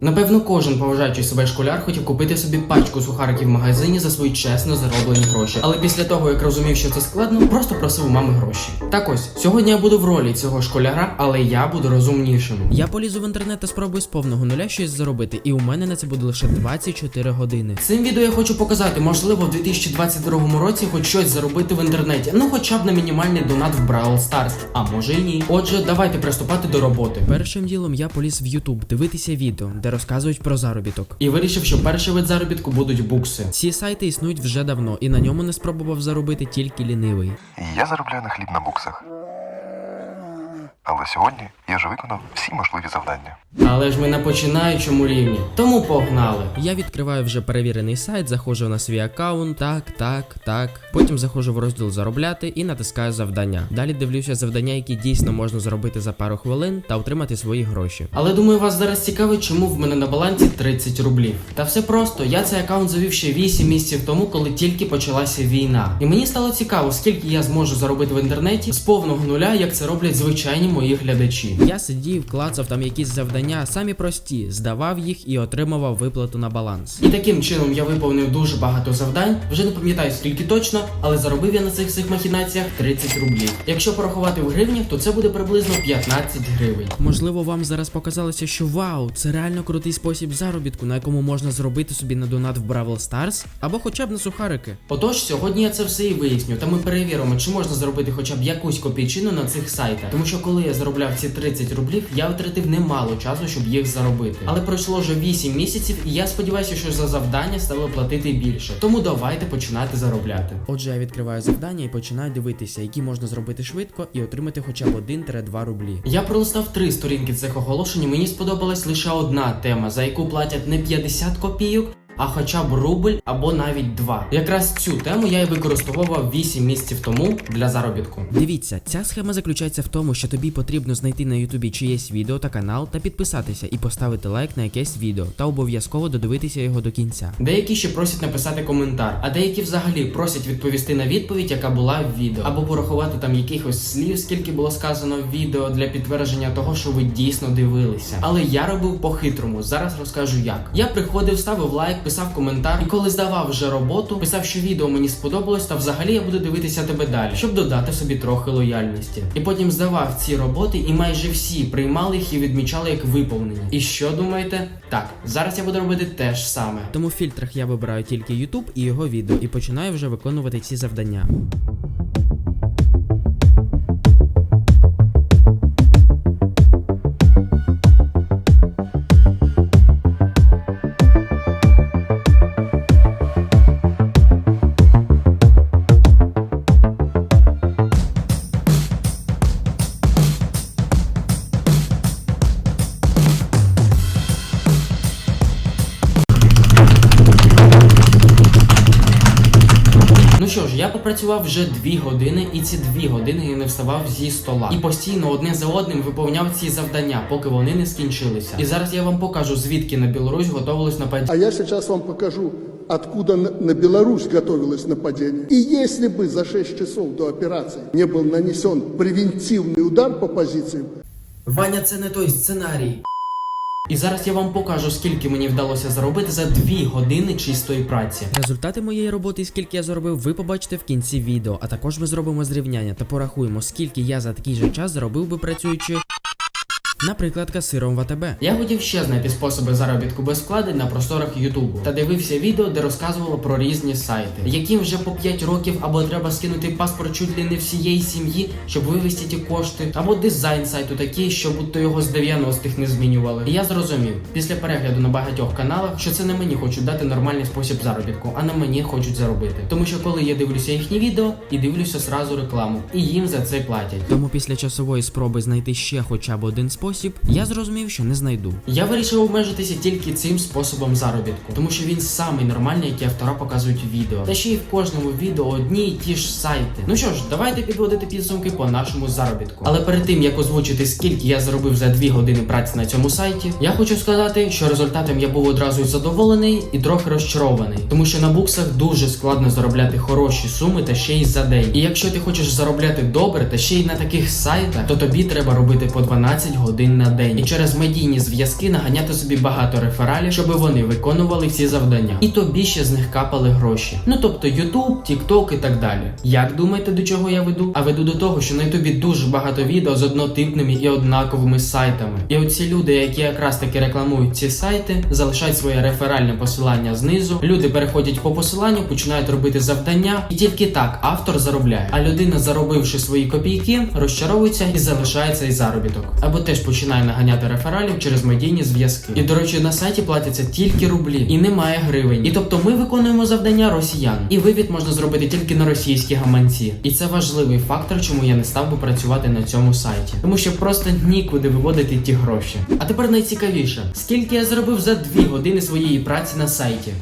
Напевно, кожен поважаючий себе школяр хотів купити собі пачку сухариків в магазині за свої чесно зароблені гроші. Але після того, як розумів, що це складно, просто просив у мами гроші. Так ось, сьогодні я буду в ролі цього школяра, але я буду розумнішим. Я полізу в інтернет та спробую з повного нуля щось заробити, і у мене на це буде лише 24 години. Цим відео я хочу показати, можливо, в 2022 році хоч щось заробити в інтернеті, ну хоча б на мінімальний донат в Brawl Stars, а може і ні. Отже, давайте приступати до роботи. Першим ділом я поліз в YouTube дивитися відео, де розказують про заробіток. І вирішив, що перший вид заробітку будуть букси. Ці сайти існують вже давно, і на ньому не спробував заробити тільки лінивий. Я заробляю на хліб на буксах. Але сьогодні я вже виконав всі можливі завдання. Але ж ми на починаючому рівні, тому погнали. Я відкриваю вже перевірений сайт, заходжу на свій аккаунт, так, так, так. Потім заходжу в розділ заробляти і натискаю завдання. Далі дивлюся завдання, які дійсно можна зробити за пару хвилин та отримати свої гроші. Але думаю, вас зараз цікавить, чому в мене на балансі 30 рублів. Та все просто, я цей аккаунт завів ще 8 місяців тому, коли тільки почалася війна. І мені стало цікаво, скільки я зможу заробити в інтернеті з повного нуля, як це роблять звичайні мої глядачі. Я сидів, клацав там якісь завдання, самі прості, здавав їх і отримував виплату на баланс. І таким чином я виповнив дуже багато завдань, вже не пам'ятаю скільки точно, але заробив я на цих всіх махінаціях 30 рублів. Якщо порахувати в гривнях, то це буде приблизно 15 гривень. Можливо, вам зараз показалося, що вау, це реально крутий спосіб заробітку, на якому можна зробити собі на донат в Бравл Stars або хоча б на сухарики. Отож, сьогодні я це все і виясню, та ми перевіримо, чи можна зробити хоча б якусь копійчину на цих сайтах. Тому що коли я заробляв ці 30 рублів, я втратив немало часу, щоб їх заробити. Але пройшло вже 8 місяців, і я сподіваюся, що за завдання стали платити більше. Тому давайте починати заробляти. Отже, я відкриваю завдання і починаю дивитися, які можна зробити швидко і отримати хоча б 1-2 рублі. Я пролистав три сторінки цих оголошень. і Мені сподобалась лише одна тема, за яку платять не 50 копійок. А хоча б рубль або навіть два. Якраз цю тему я і використовував 8 місяців тому для заробітку. Дивіться, ця схема заключається в тому, що тобі потрібно знайти на Ютубі чиєсь відео та канал та підписатися і поставити лайк на якесь відео та обов'язково додивитися його до кінця. Деякі ще просять написати коментар, а деякі взагалі просять відповісти на відповідь, яка була в відео, або порахувати там якихось слів, скільки було сказано в відео для підтвердження того, що ви дійсно дивилися. Але я робив по-хитрому. Зараз розкажу як. Я приходив, ставив лайк, писав коментар, і коли здавав вже роботу, писав, що відео мені сподобалось, та взагалі я буду дивитися тебе далі, щоб додати собі трохи лояльності. І потім здавав ці роботи, і майже всі приймали їх і відмічали як виповнені. І що думаєте? Так, зараз я буду робити те ж саме. Тому в фільтрах я вибираю тільки YouTube і його відео і починаю вже виконувати ці завдання. я попрацював вже дві години, і ці дві години я не вставав зі стола. І постійно одне за одним виповняв ці завдання, поки вони не скінчилися. І зараз я вам покажу, звідки на Білорусь готувалось нападіння. А я сейчас вам покажу, откуда на на Беларусь готовилось нападение. И если бы за 6 часов до операции не был нанесен превентивный удар по позициям, Ваня, це не той сценарій. І зараз я вам покажу, скільки мені вдалося заробити за дві години чистої праці. Результати моєї роботи скільки я заробив, ви побачите в кінці відео, а також ми зробимо зрівняння та порахуємо, скільки я за такий же час заробив би працюючи, наприклад, касиром в АТБ. Я хотів ще знайти способи заробітку без вкладень на просторах Ютубу та дивився відео, де розказувало про різні сайти, яким вже по 5 років або треба скинути паспорт чуть ли не всієї сім'ї, щоб вивести ті кошти, або дизайн сайту такий, що будто його з 90-х не змінювали. І я зрозумів після перегляду на багатьох каналах, що це не мені хочуть дати нормальний спосіб заробітку, а на мені хочуть заробити. Тому що коли я дивлюся їхні відео і дивлюся сразу рекламу, і їм за це платять. Тому після часової спроби знайти ще хоча б один спосіб, я зрозумів, що не знайду. Я вирішив обмежитися тільки цим способом заробітку, тому що він самий нормальний, який автора показують в відео. Та ще й в кожному відео одні й ті ж сайти. Ну що ж, давайте підводити підсумки по нашому заробітку. Але перед тим як озвучити, скільки я заробив за 2 години праці на цьому сайті, я хочу сказати, що результатом я був одразу задоволений і трохи розчарований, тому що на буксах дуже складно заробляти хороші суми та ще й за день. І якщо ти хочеш заробляти добре та ще й на таких сайтах, то тобі треба робити по 12 годин годин на день і через медійні зв'язки наганяти собі багато рефералів, щоб вони виконували всі завдання. І тобі ще з них капали гроші. Ну тобто YouTube, TikTok і так далі. Як думаєте, до чого я веду? А веду до того, що на Ютубі дуже багато відео з однотипними і однаковими сайтами. І оці люди, які якраз таки рекламують ці сайти, залишають своє реферальне посилання знизу. Люди переходять по посиланню, починають робити завдання, і тільки так автор заробляє. А людина, заробивши свої копійки, розчаровується і залишає цей заробіток. Або теж починає наганяти рефералів через медійні зв'язки. І до речі, на сайті платяться тільки рублі, і немає гривень. І тобто ми виконуємо завдання росіян. І вивід можна зробити тільки на російські гаманці. І це важливий фактор, чому я не став би працювати на цьому сайті. Тому що просто нікуди виводити ті гроші. А тепер найцікавіше, скільки я заробив за 2 години своєї праці на сайті.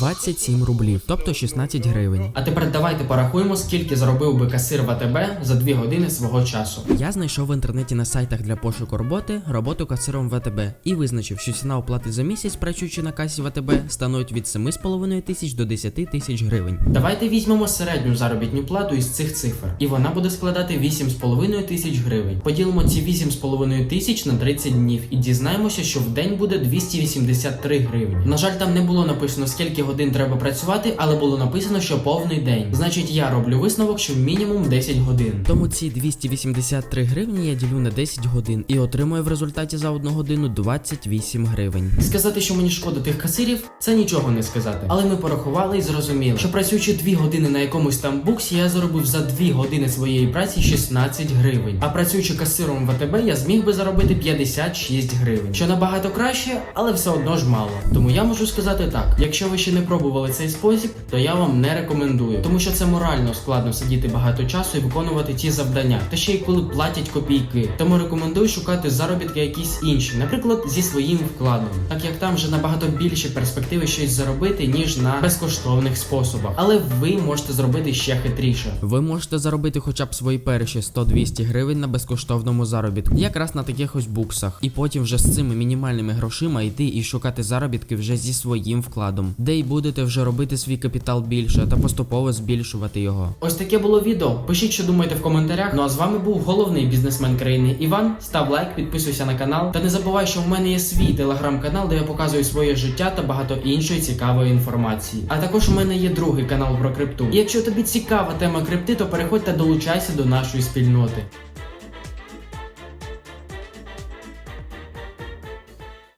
27 рублів, тобто 16 гривень. А тепер давайте порахуємо, скільки заробив би касир в АТБ за 2 години свого часу. Я знайшов в інтернеті на сайтах для пошуку роботи роботу касиром ВТБ і визначив, що ціна оплати за місяць, працюючи на касі ВТБ, становить від 7,5 тисяч до 10 тисяч гривень. Давайте візьмемо середню заробітну плату із цих цифр, і вона буде складати 8,5 тисяч гривень. Поділимо ці 8,5 тисяч на 30 днів і дізнаємося, що в день буде 283 гривні. На жаль, там не було написано, скільки годин треба працювати, але було написано, що повний день. Значить, я роблю висновок, що мінімум 10 годин. Тому ці 283 гривні я ділю на 10 годин і отримую в результаті за одну годину 28 гривень. Сказати, що мені шкода тих касирів, це нічого не сказати. Але ми порахували і зрозуміли, що працюючи 2 години на якомусь там буксі, я заробив за 2 години своєї праці 16 гривень. А працюючи касиром в АТБ, я зміг би заробити 56 гривень, що набагато краще, але все одно ж мало. Тому я можу сказати так: якщо ви ще не пробували цей спосіб, то я вам не рекомендую, тому що це морально складно сидіти багато часу і виконувати ті завдання, та ще й коли платять копійки. Тому рекомендую шукати заробітки якісь інші, наприклад, зі своїм вкладом, так як там вже набагато більше перспективи щось заробити, ніж на безкоштовних способах. Але ви можете зробити ще хитріше. Ви можете заробити хоча б свої перші 100-200 гривень на безкоштовному заробітку, якраз на таких ось буксах, і потім вже з цими мінімальними грошима йти і шукати заробітки вже зі своїм вкладом, де й будете вже робити свій капітал більше та поступово збільшувати його. Ось таке було відео. Пишіть, що думаєте в коментарях. Ну а з вами був головний бізнесмен країни Іван. Став лайк, підписуйся на канал. Та не забувай, що в мене є свій телеграм-канал, де я показую своє життя та багато іншої цікавої інформації. А також у мене є другий канал про крипту. І якщо тобі цікава тема крипти, то переходь та долучайся до нашої спільноти.